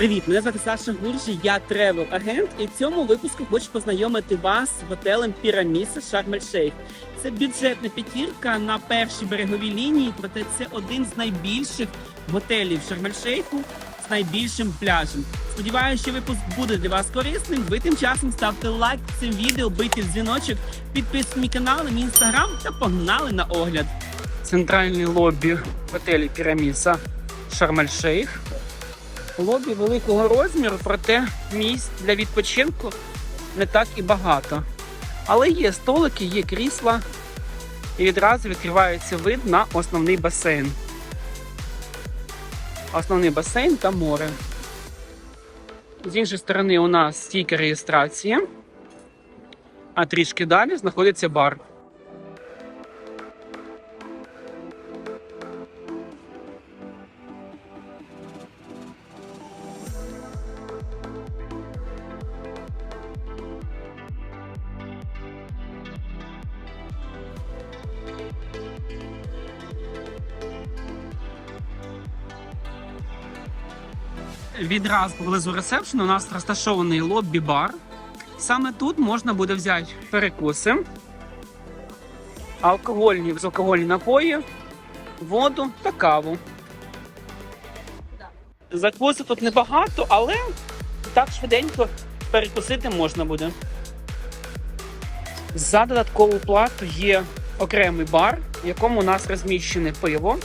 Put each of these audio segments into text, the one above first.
Привіт, мене звати Саша Гуржі, я тревел агент, і в цьому випуску хочу познайомити вас з готелем Піраміса Шарм-Ель-Шейх. Це бюджетна п'ятірка на першій береговій лінії, проте це один з найбільших готелів Шарм-Ель-Шейху з найбільшим пляжем. Сподіваюся, що випуск буде для вас корисним. Ви тим часом ставте лайк цим відео, бийте дзвіночок, підписуйтесь мій канал, на мій інстаграм та погнали на огляд. Центральний лобі готелі Піраміса Шарм-Ель-Шейх. Лобі великого розміру, проте місць для відпочинку не так і багато. Але є столики, є крісла, і відразу відкривається вид на основний басейн. Основний басейн та море. З іншої сторони у нас стійка реєстрації, а трішки далі знаходиться бар. Відразу поблизу ресепшену у нас розташований лоббі-бар. Саме тут можна буде взяти перекуси, алкогольні безалкогольні напої, воду та каву. Закуси тут небагато, але так швиденько перекусити можна буде. За додаткову плату є окремий бар, в якому у нас розміщене пиво,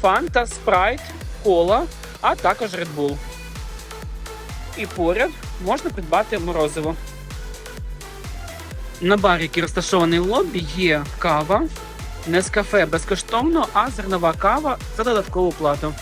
фанта, спрайт, кола, а також Red Bull. І поряд можна придбати морозиво. На барі, який розташований в лобі, є кава, не з кафе безкоштовно, а зернова кава за додаткову плату.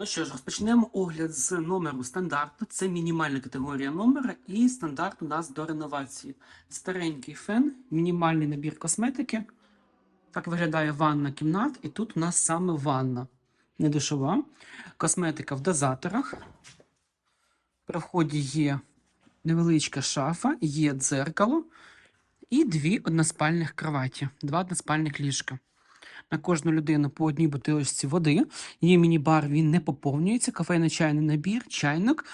Ну що ж, розпочнемо огляд з номеру стандарту. Це мінімальна категорія номера і стандарт у нас до реновації. Старенький фен, мінімальний набір косметики. Так виглядає ванна кімнат, і тут у нас саме ванна. Не душова. Косметика в дозаторах. При вході є невеличка шафа, є дзеркало і дві односпальних кроваті, два односпальних ліжка. На кожну людину по одній бутилочці води. Є міні-бар, він не поповнюється. Кафейно чайний набір, чайник,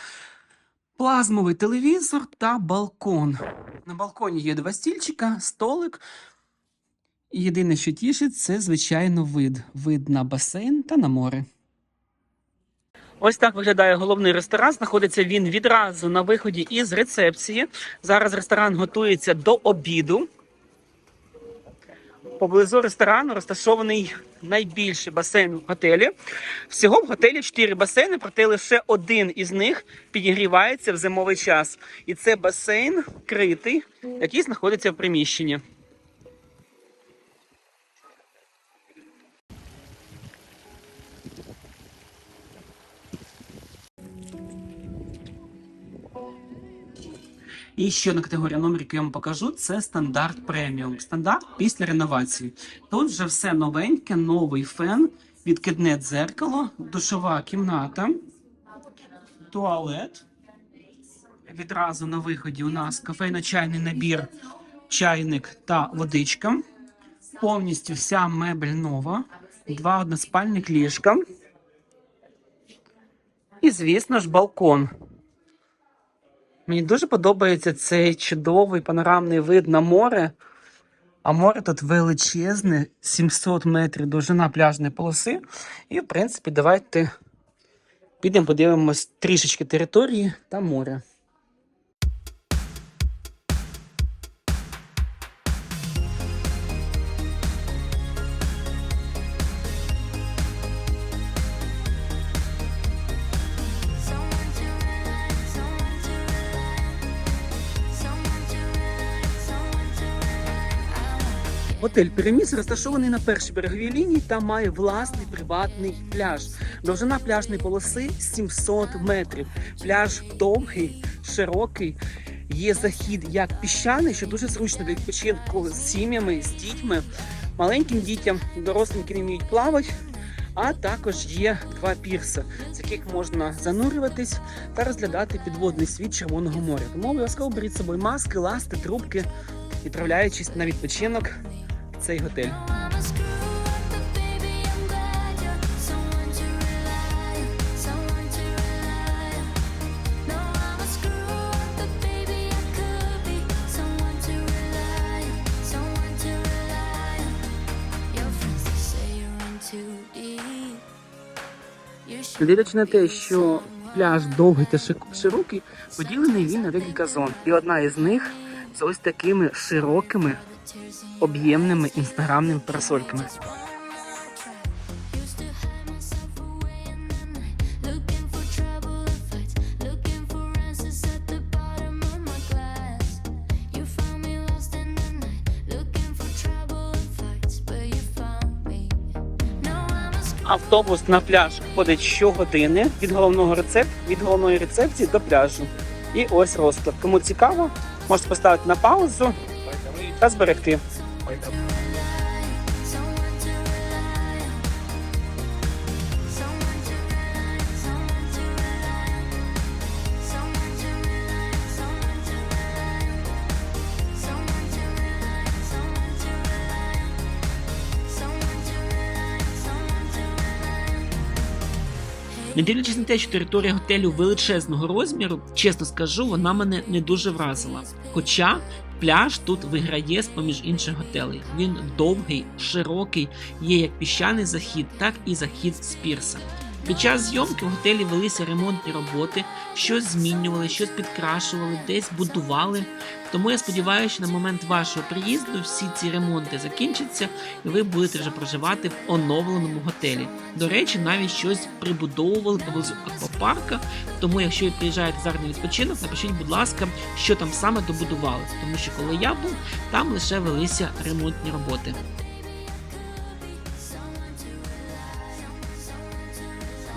плазмовий телевізор та балкон. На балконі є два стільчика, столик. Єдине, що тішить, це, звичайно, вид. Вид на басейн та на море. Ось так виглядає головний ресторан. Знаходиться він відразу на виході із рецепції. Зараз ресторан готується до обіду. Поблизу ресторану розташований найбільший басейн в готелі. Всього в готелі 4 басейни, проте лише один із них підігрівається в зимовий час. І це басейн критий, який знаходиться в приміщенні. І ще одна категорія номер, яку я вам покажу, це стандарт преміум. Стандарт після реновації. Тут вже все новеньке, новий фен, відкидне дзеркало, душова кімната, туалет. Відразу на виході у нас кафейно-чайний набір, чайник та водичка. Повністю вся мебель нова, два односпальних ліжка. І, звісно ж, балкон. Мені дуже подобається цей чудовий панорамний вид на море. А море тут величезне, 700 метрів довжина пляжної полоси. І, в принципі, давайте підемо подивимось трішечки території та моря. Готель Піраміс розташований на першій береговій лінії та має власний приватний пляж. Довжина пляжної полоси 700 метрів. Пляж довгий, широкий. Є захід як піщаний, що дуже зручно для відпочинку з сім'ями, з дітьми. маленьким дітям, дорослим, які не вміють плавати. А також є два пірси, з яких можна занурюватись та розглядати підводний світ Червоного моря. Тому обов'язково беріть з собою маски, ласти, трубки, відправляючись на відпочинок цей готель. Дивлячись те, що пляж довгий та широкий, поділений він на декілька зон. І одна із них з ось такими широкими об'ємними інстаграмними парасольками. Автобус на пляж ходить щогодини від головного рецепту від головної рецепції до пляжу. І ось розклад. Кому цікаво, можете поставити на паузу та зберегти. someone Не дивлячись на те, що територія готелю величезного розміру, чесно скажу, вона мене не дуже вразила. Хоча пляж тут виграє з поміж інших готелей. Він довгий, широкий, є як піщаний захід, так і захід з пірса. Під час зйомки в готелі велися ремонтні роботи, щось змінювали, щось підкрашували, десь будували. Тому я сподіваюся, що на момент вашого приїзду всі ці ремонти закінчаться, і ви будете вже проживати в оновленому готелі. До речі, навіть щось прибудовували поблизу аквапарка. Тому, якщо ви приїжджаєте зараз на відпочинок, напишіть, будь ласка, що там саме добудували. Тому що коли я був, там лише велися ремонтні роботи.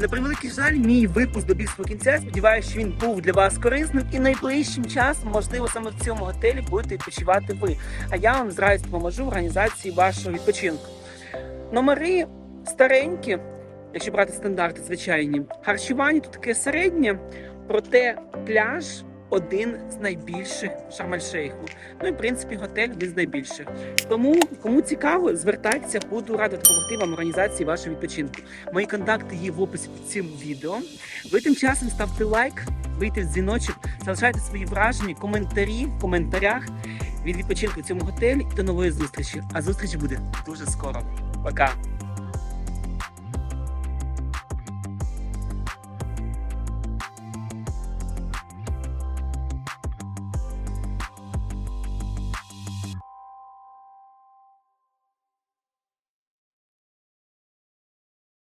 На превеликий жаль, мій випуск добіг свого кінця. Сподіваюся, що він був для вас корисним і найближчим часом, можливо, саме в цьому готелі будете відпочивати ви. А я вам з радістю допоможу в організації вашого відпочинку. Номери старенькі, якщо брати стандарти звичайні. Харчування тут таке середнє, проте пляж один з найбільших Шарм-ель-Шейху. Ну і в принципі готель один з найбільших. Тому кому цікаво, звертайтеся, буду радий допомогти вам організації вашого відпочинку. Мої контакти є в описі під цим відео. Ви тим часом ставте лайк, бийте в дзвіночок, залишайте свої враження, коментарі в коментарях від відпочинку в цьому готелі. До нової зустрічі. А зустріч буде дуже скоро. Пока.